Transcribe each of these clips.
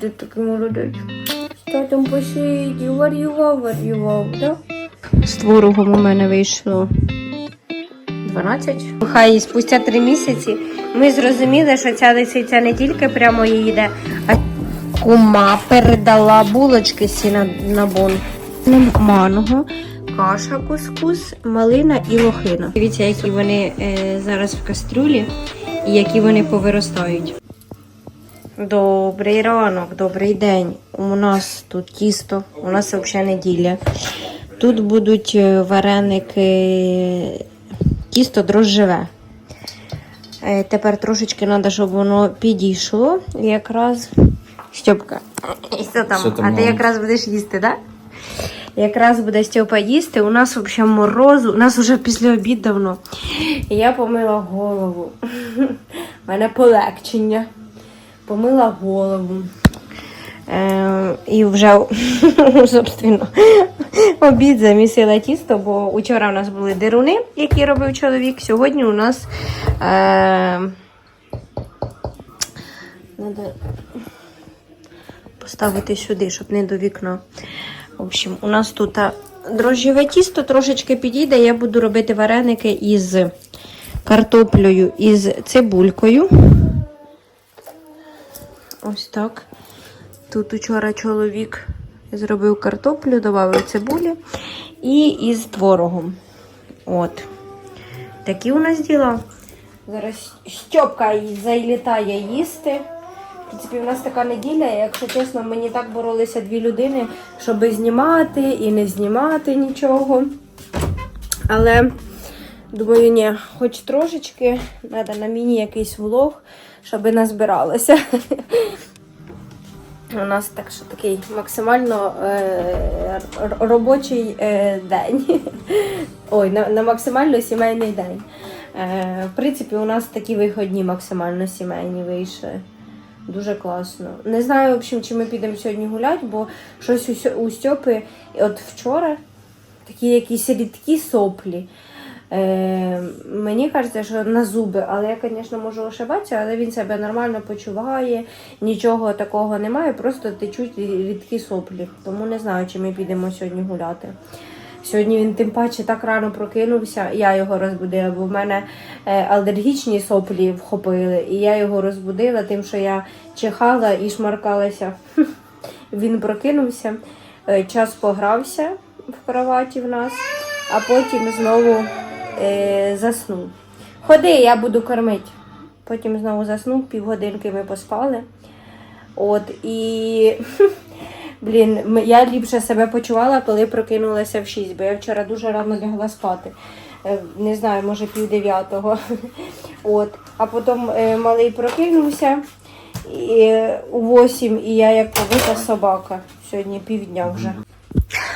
Ти такий молодець. Татом посидів, варював, варював, да? З творогом у мене вийшло 12. Хай спустя 3 місяці ми зрозуміли, що ця лисиця не тільки прямо їде, а кума передала булочки сі на, на бон. Манго, каша, кускус, малина і лохина. Дивіться, які вони е, зараз в кастрюлі і які вони повиростають. Добрий ранок, добрий день. У нас тут тісто, у нас взагалі неділя. Тут будуть е, вареники, тісто дрожжеве. Е, Тепер трошечки треба, щоб воно підійшло. І якраз Стьопка. Що там? Що там, а ти якраз будеш їсти, так? Да? Якраз буде Стьопа їсти. У нас взагалі морозу, у нас вже після обід давно. Я помила голову. У мене полегчення. Помила голову. Е, і вже, собственно, обід замісила тісто, бо вчора у нас були деруни, які робив чоловік. Сьогодні у нас. Е, надо поставити сюди, щоб не до вікна. В общем, у нас тут а, дрожжеве тісто трошечки підійде. Я буду робити вареники із картоплею і з цибулькою. Ось так. Тут учора чоловік зробив картоплю, додав цибулі і із творогом. От. Такі у нас діла. Зараз Стьопка залітає їсти. В принципі, в нас така неділя, якщо чесно, мені так боролися дві людини, щоб знімати і не знімати нічого. Але думаю, ні, хоч трошечки, треба на міні якийсь влог, щоб назбиралося. У нас так що такий максимально е, робочий е, день. Ой, на, на максимально сімейний день. Е, в принципі, у нас такі виходні максимально сімейні вийшли. Дуже класно. Не знаю, в общем, чи ми підемо сьогодні гуляти, бо щось у, у Стьопи, от вчора такі якісь рідкі соплі. Е, мені кажеться, що на зуби, але я, звісно, можу ошибатися, але він себе нормально почуває, нічого такого немає, просто течуть рідкі соплі. Тому не знаю, чи ми підемо сьогодні гуляти. Сьогодні він тим паче так рано прокинувся, я його розбудила, бо в мене е, алергічні соплі вхопили, і я його розбудила тим, що я чихала і шмаркалася. Він прокинувся, е, час погрався в кроваті в нас, а потім знову е, заснув. Ходи, я буду кормити. Потім знову заснув, півгодинки ми поспали. От і блін, я ліпше себе почувала, коли прокинулася в 6, бо я вчора дуже рано лягла спати. Е, Не знаю, може пів дев'ятого. От. А потім е, малий прокинувся і, е, у 8, і я як побита собака. Сьогодні півдня вже.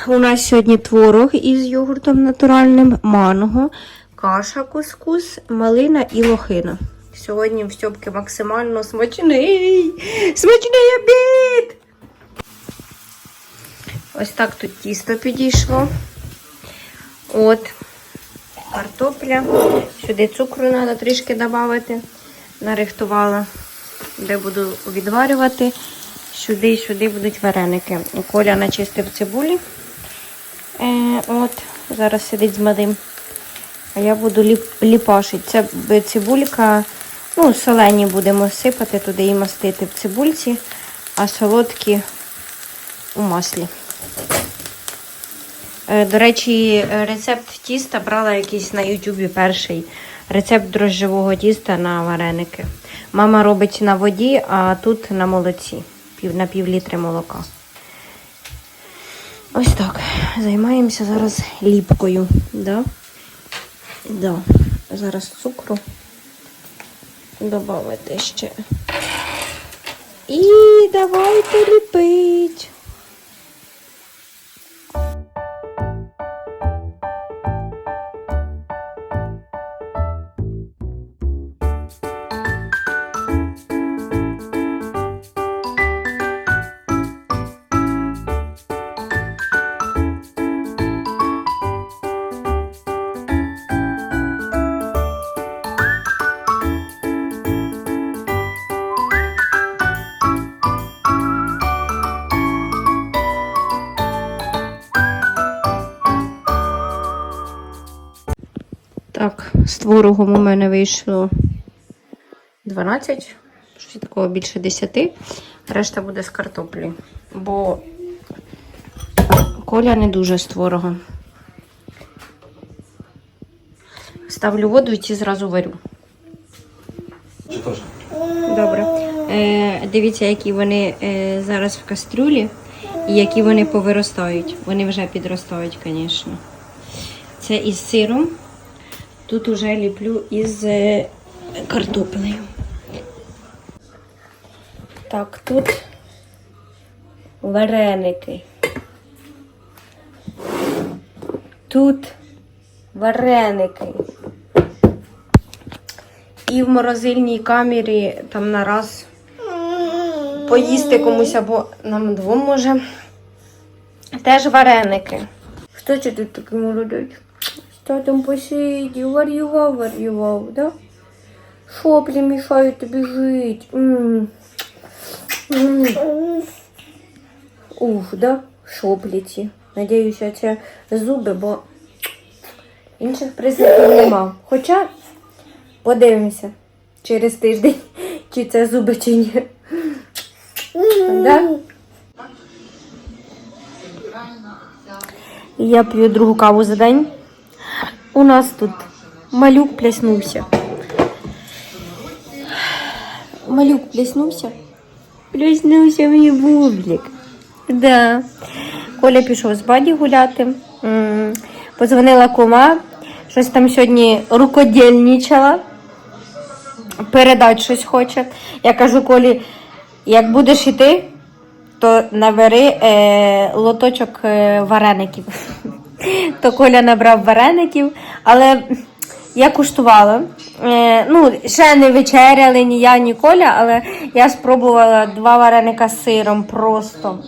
У нас сьогодні творог із йогуртом натуральним, манго, каша, кускус, малина і лохина. Сьогодні в Стьопки максимально смачний, смачний обід! Ось так тут тісто підійшло. От, картопля. Сюди цукру треба трішки додати. Нарихтувала, де буду відварювати. Сюди і сюди будуть вареники. Коля начистив цибулі. Е, от, зараз сидить з малим. А я буду ліп, ліпашити. Це цибулька, ну, солені будемо сипати туди і мастити в цибульці, а солодкі у маслі. Е, До речі, рецепт тіста брала якийсь на Ютубі перший. Рецепт дрожжевого тіста на вареники. Мама робить на воді, а тут на молоці. На пів літри молока. Ось так. Займаємося зараз ліпкою. Да? Да. Зараз цукру. додати ще. І давайте ліпить. З творогом у мене вийшло 12, щось такого більше 10. Решта буде з картоплею. Бо коля не дуже з творогом. Ставлю воду і ці зразу варю. Добре. Е, дивіться, які вони е, зараз в кастрюлі і які вони повиростають. Вони вже підростають, звісно. Це із сиром. Тут уже ліплю із е, картоплею. Так, тут вареники. Тут вареники. І в морозильній камері там на раз поїсти комусь або нам двом може. Теж вареники. Хто це тут такий молодий? Що там посидів, варював, варював, да? Шоплі мішають тобі жити. М. М. Ух, да? Шоплі ці. Надіюся, це зуби, бо інших признаків нема. Хоча Подивимося через тиждень, чи це зуби, чи ні. Да? Я п'ю другу каву за день. У нас тут малюк пляснувся. Малюк пляснувся. Пляснувся мій бублик. Да. Коля пішов з баді гуляти. Позвонила кума. Щось там сьогодні рукодільничала. Передати щось хоче. Я кажу, Колі, як будеш йти, то набери е, лоточок е, вареників. то Коля набрав вареників, але я куштувала. Е, ну, ще не вечеряли ні я, ні Коля, але я спробувала два вареника з сиром просто.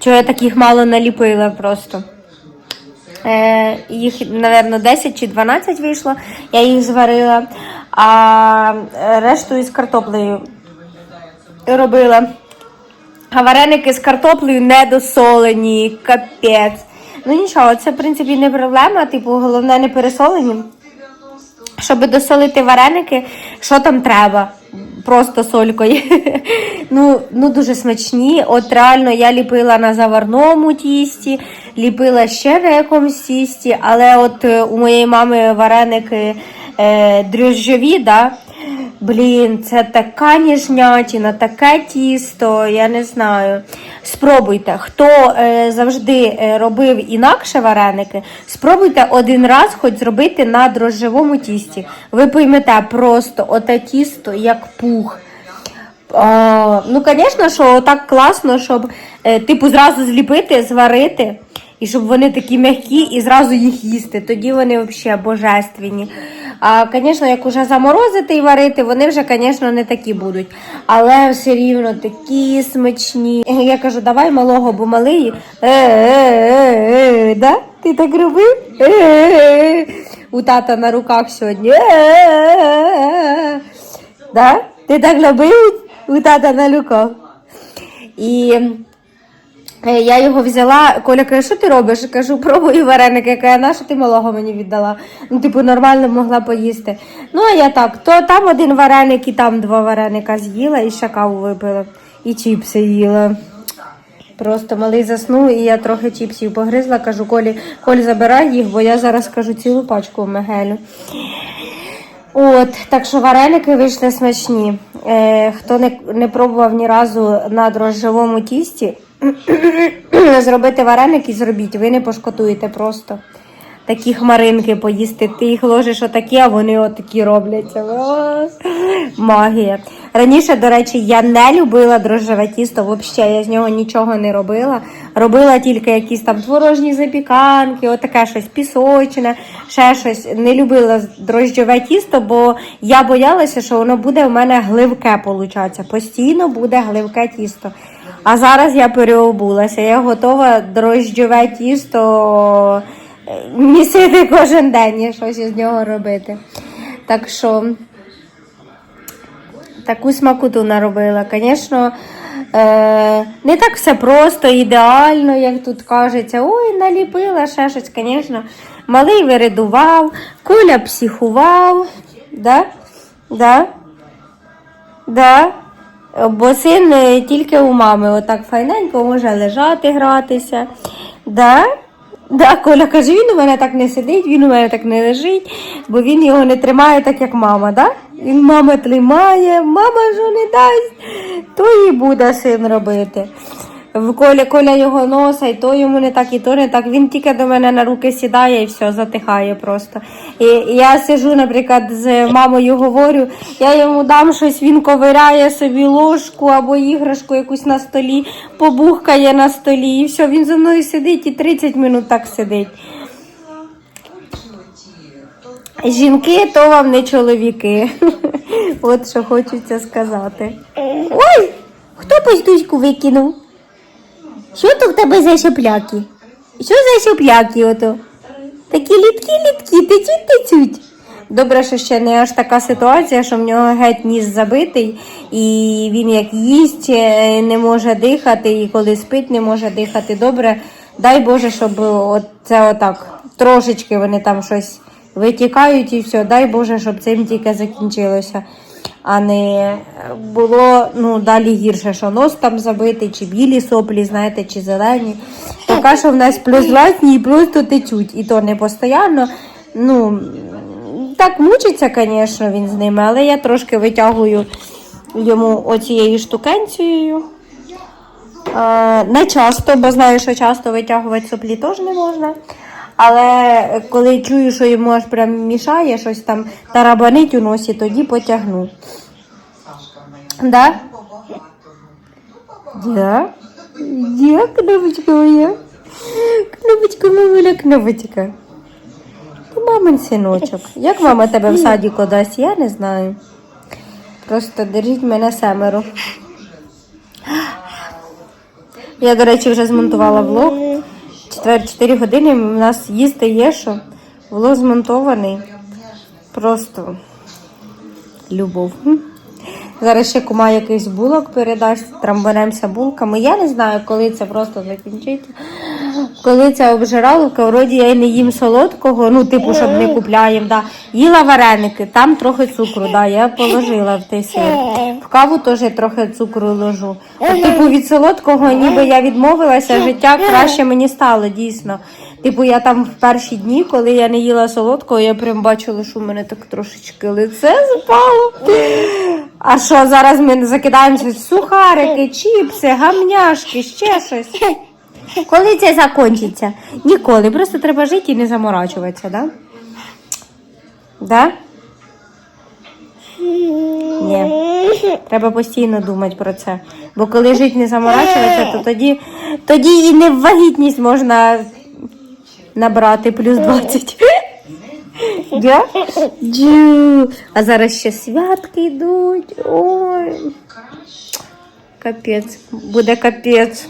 Чого я таких мало наліпила просто. Е, їх, напевно, 10 чи 12 вийшло, я їх зварила, а решту із картоплею робила. А вареники з картоплею недосолені, капець. Ну нічого, це в принципі не проблема, типу, головне не пересолені. Щоб досолити вареники, що там треба? Просто солькою. ну, ну дуже смачні. От реально я ліпила на заварному тісті, ліпила ще на якомусь тісті, але от е, у моєї мами вареники е, дріжджові, да? Блін, це така ніжнятина, таке тісто, я не знаю. Спробуйте, хто е, завжди е, робив інакше вареники, спробуйте один раз хоч зробити на дрожжевому тісті. Ви поймете просто оте тісто як пух. А, ну, звісно, що так класно, щоб е, типу зразу зліпити, зварити, і щоб вони такі м'які і зразу їх їсти. Тоді вони взагалі божественні. А, звісно, як уже заморозити і варити, вони вже, звісно, не такі будуть. Але все рівно такі смачні. Я кажу, давай малого, бо малий. Е-е-е-е, да? Ти так робив? У тата на руках сьогодні. Да? Ти так робив у тата на руках. І е, я його взяла, Коля каже, що ти робиш? Я Кажу, пробую вареники. Я кажу, на що ти малого мені віддала? Ну, типу, нормально могла поїсти. Ну, а я так, то там один вареник і там два вареника з'їла і ще каву випила. І чіпси їла. Просто малий заснув, і я трохи чіпсів погризла. Кажу, Колі, Коль, забирай їх, бо я зараз кажу цілу пачку мегелю. От, так що вареники вийшли смачні. Е, хто не, не пробував ні разу на дрожжевому тісті, зробити вареники зробіть, ви не пошкодуєте просто. Такі хмаринки поїсти. Ти їх ложиш отакі, а вони отакі робляться. Магія. Раніше, до речі, я не любила дрожжеве тісто, взагалі я з нього нічого не робила. Робила тільки якісь там творожні запіканки, отаке щось пісочне, ще щось. Не любила дрожжеве тісто, бо я боялася, що воно буде в мене гливке, получаться. Постійно буде гливке тісто. А зараз я переобулася. Я готова дрожжеве тісто е, місити кожен день і щось із нього робити. Так що таку смакоту наробила. Звісно, е, не так все просто, ідеально, як тут кажеться. Ой, наліпила ще щось. Звісно, Малий виридував, Коля психував. Да? Да? Да? Бо син е, тільки у мами отак файненько може лежати, гратися. Да? Да, Коля каже, він у мене так не сидить, він у мене так не лежить, бо він його не тримає так, як мама, да? Він мама тримає, мама ж не дасть, то і буде син робити. В Коля, Коля його носа, і то йому не так, і то не так. Він тільки до мене на руки сідає і все, затихає просто. І, і я сижу, наприклад, з мамою говорю, я йому дам щось, він ковиряє собі ложку або іграшку якусь на столі, побухкає на столі, і все, він зі мною сидить і 30 минут так сидить. Жінки то вам не чоловіки. От що хочеться сказати. Ой! Хто пастуську викинув? Що то в тебе за шапляки? Що за шапляки ото? Такі літкі-літкі, течуть-течуть. Добре, що ще не аж така ситуація, що в нього геть ніс забитий, і він як їсть, е, не може дихати, і коли спить, не може дихати. Добре, дай Боже, щоб це отак трошечки вони там щось витікають і все. Дай Боже, щоб цим тільки закінчилося. А не було ну, далі гірше, що нос там забитий, чи білі соплі, знаєте, чи зелені. Поки що в нас плюс власні і просто течуть. І то не постійно. Ну, так мучиться, звісно, він з ними, але я трошки витягую йому оцією штукенцією. Е, не часто, бо знаю, що часто витягувати соплі теж не можна. Але коли чую, що йому аж прям мішає щось там тарабанить у носі, тоді потягну. Да? Да? Я кнопочка моя. Кнопочка мамуля, кнопочка. Мамин синочок. Як мама тебе в садіку дасть, я не знаю. Просто держіть мене семеро. Я, до речі, вже змонтувала влог. 4 години у нас їсти є що. Влог змонтований. Просто любов. Зараз ще кума якийсь булок передасть, трамбанемося булками. Я не знаю, коли це просто закінчиться. Коли це обжираловка, вроді я й не їм солодкого, ну, типу, щоб не купляємо. Да. Їла вареники, там трохи цукру, да, я положила в той сир. В каву теж трохи цукру ложу. От, типу, від солодкого, ніби я відмовилася, життя краще мені стало, дійсно. Типу, я там в перші дні, коли я не їла солодкого, я прям бачила, що в мене так трошечки лице запало. А що зараз ми закидаємося сухарики, чіпси, гамняшки, ще щось. Коли це закінчиться? Ніколи. Просто треба жити і не заморачуватися, да? Да? Ні. Треба постійно думати про це. Бо коли жити не заморачуватися, то тоді, тоді і не в вагітність можна набрати плюс 20. Да? Джу. А зараз ще святки йдуть. Ой. Капець. Буде капець.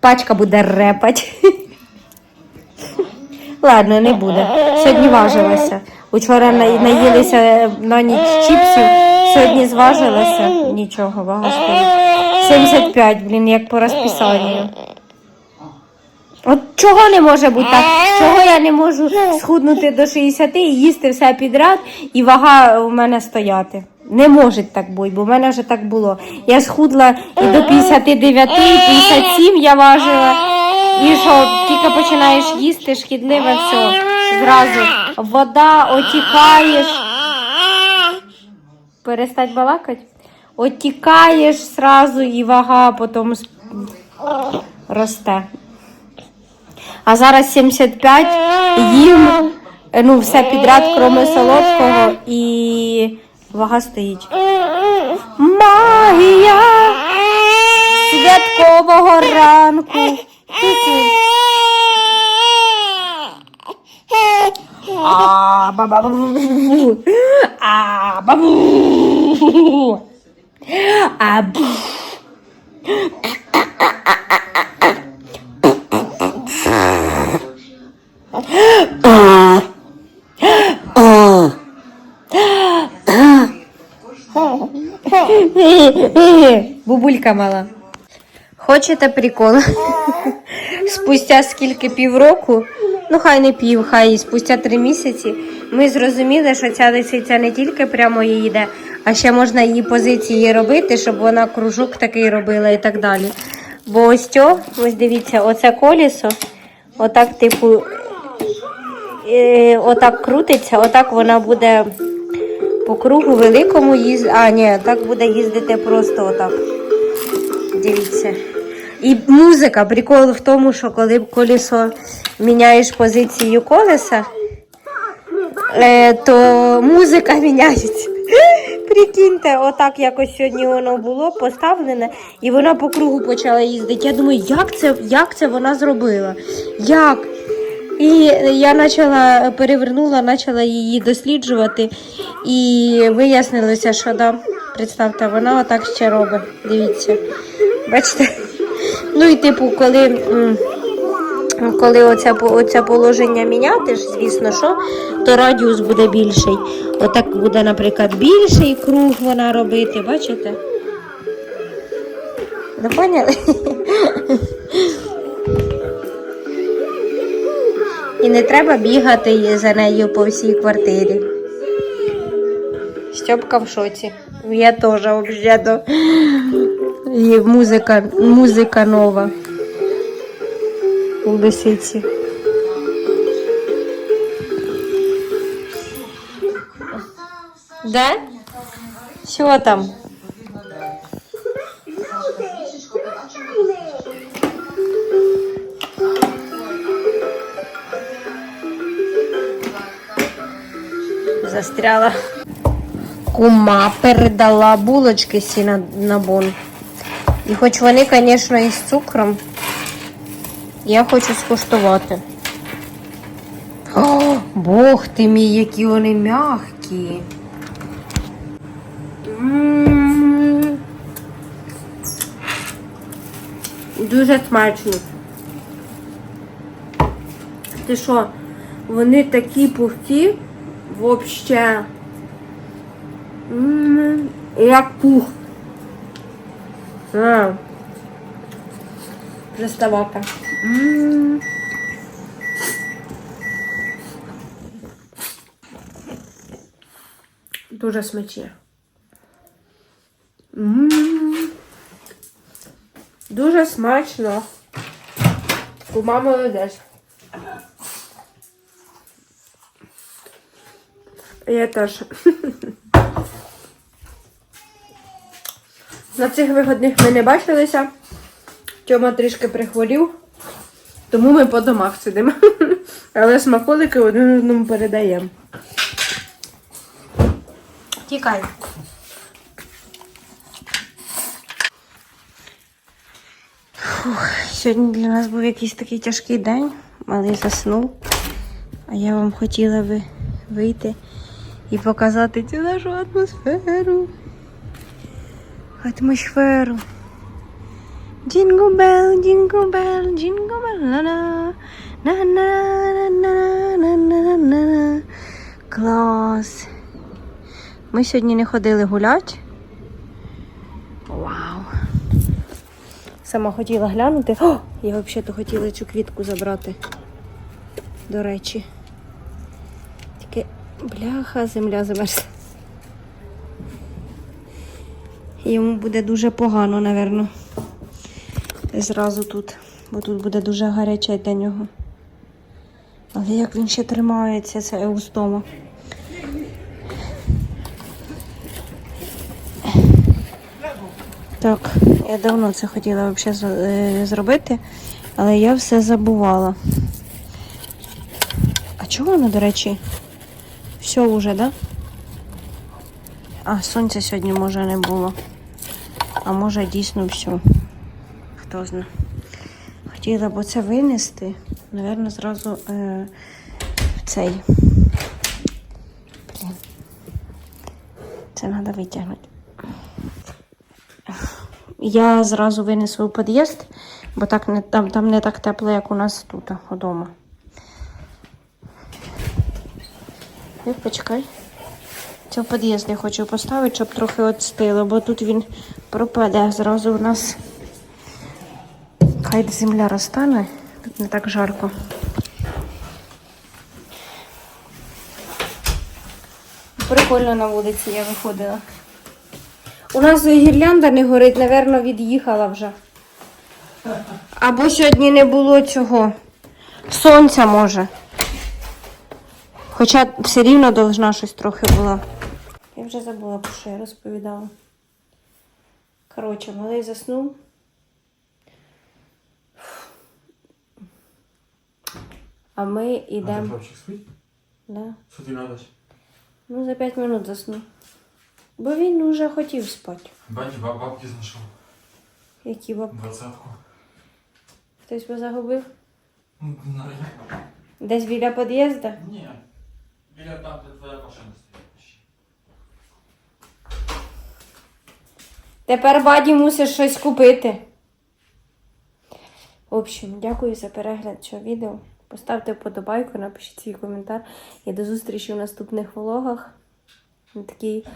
Пачка буде репать. Ладно, не буде. Сьогодні важилася. Учора на- наїлися на ніч чіпсів, сьогодні зважилася. Нічого, вага стоїть. 75, блін, як по розписанню. От чого не може бути так? Чого я не можу схуднути до 60 і їсти все підряд, і вага у мене стояти? Не може так бути, бо в мене вже так було. Я схудла і до 59, і 57 я важила. І що, тільки починаєш їсти шкідливе все. Зразу вода, отікаєш. Перестать балакати? Отікаєш зразу і вага потім росте. А зараз 75 їм е, ну, все підряд, кроме солодкого, і вага стоїть. Магія святкового ранку. А. А, бабу. А, бу. Бубулька мала. Хочете прикол? Спустя скільки півроку, Ну, хай не пів, хай спустя три місяці. Ми зрозуміли, що ця лисиця не тільки прямо їде, а ще можна її позиції робити, щоб вона кружок такий робила і так далі. Бо ось цьо, ось дивіться, оце колесо, отак, типу, е, отак крутиться, отак вона буде по кругу великому їздити. А, ні, так буде їздити просто отак. Дивіться. І музика. Прикол в тому, що коли колесо міняєш позицію колеса, то музика міняється. Прикиньте, отак якось сьогодні воно було поставлене, і вона по кругу почала їздити. Я думаю, як це, як це вона зробила? Як? І я почала перевернула, почала її досліджувати, і вияснилося, що да, представте, вона отак ще робить. Дивіться. Бачите? Ну і типу, коли, коли оце, оце положення міняти, ж, звісно, що, то радіус буде більший. Отак буде, наприклад, більший круг вона робити, бачите? Ви поняли? І не треба бігати за нею по всій квартирі. Стьопка в шоці. Я теж. І музика, музика нова у лисиці. Да? Що там? Застряла. Кума передала булочки сі на, на бон. І хоч вони, звісно, із цукром, я хочу скуштувати. О, Бог ти мій, які вони м'які. Дуже смачно. Ти що, вони такі пухкі, вообще. М, Як пух. А. Приставака. М. Дуже смачне. М. Дуже смачно. Кума молодець. Я теж. На цих виходних ми не бачилися. Тьома трішки прихворів, тому ми по домах сидимо. Але смаколики один одному передаємо. Тікай. Фух, сьогодні для нас був якийсь такий тяжкий день, малий заснув. А я вам хотіла би вийти і показати цю нашу атмосферу. Атмосферу. Jingle bell, jingle bell, jingle bell, la la, na na na na на на на Клас. Ми сьогодні не ходили гуляти. Вау. Сама хотіла глянути. О, я взагалі хотіла цю квітку забрати. До речі. Тільки бляха, земля замерзла. Йому буде дуже погано, напевно. Зразу тут, бо тут буде дуже гаряче для нього. Але як він ще тримається, це еустома. Так, я давно це хотіла взагалі е, зробити, але я все забувала. А чого воно, до речі, все вже, да? А, сонця сьогодні може не було. А може дійсно все. Хто. Хотіла б це винести. Наверно, зразу е, в цей. Блін. Це треба витягнути. Я зразу винесу в під'їзд, бо так не, там, там не так тепло, як у нас тут вдома. Ой, почекай. Це в під'їзд я хочу поставити, щоб трохи відстило, бо тут він пропаде зразу у нас хай земля розтане, тут не так жарко. Прикольно на вулиці я виходила. У нас гірлянда не горить, напевно, від'їхала вже. Або сьогодні не було цього. Сонця може. Хоча все рівно должна щось трохи була. Я вже забула, про що я розповідала. Коротше, малий заснув. А ми А йдемо. хлопчик спить? Да. Що ти надо? Ну, за 5 минут заснув. Бо він вже хотів спати. Бані баб, бабки знайшов. Які баб. Двадцятку. Хтось би загубив? Ну, на я. Десь біля під'їзду? Ні. Біля там, де твоя машина стоїть. Тепер баді мусиш щось купити. В общем, дякую за перегляд цього відео. Поставте вподобайку, напишіть свій коментар. І до зустрічі в наступних влогах. Такий.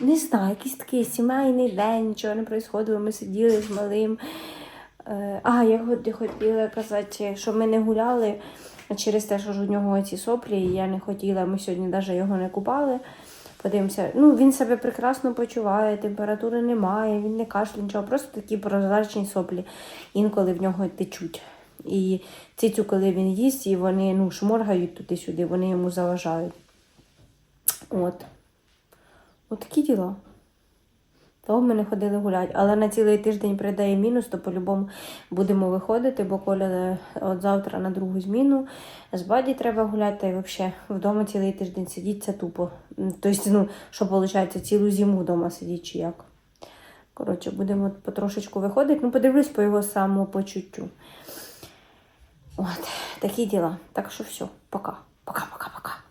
Не знаю, якийсь такий сімейний день, нічого не происходило. Ми сиділи з малим. Е, А, я хотіла казати, що ми не гуляли через те, що ж у нього ці соплі, і я не хотіла, ми сьогодні навіть його не купали. Подивимося. Ну, він себе прекрасно почуває, температури немає, він не кашляє, нічого, просто такі прозрачні соплі інколи в нього течуть. І цицю, коли він їсть, і вони ну, шморгають туди-сюди, вони йому заважають. От. От такі діла. Того ми не ходили гуляти. Але на цілий тиждень прийде мінус, то по-любому будемо виходити, бо Коля е, от завтра на другу зміну. З баді треба гуляти, та й взагалі вдома цілий тиждень сидіти, це тупо. Тобто, ну, що виходить, цілу зиму вдома сидіти чи як. Коротше, будемо потрошечку виходити. Ну, подивлюсь по його самопочуттю. Вот такие дела. Так що все, пока, пока, пока, пока.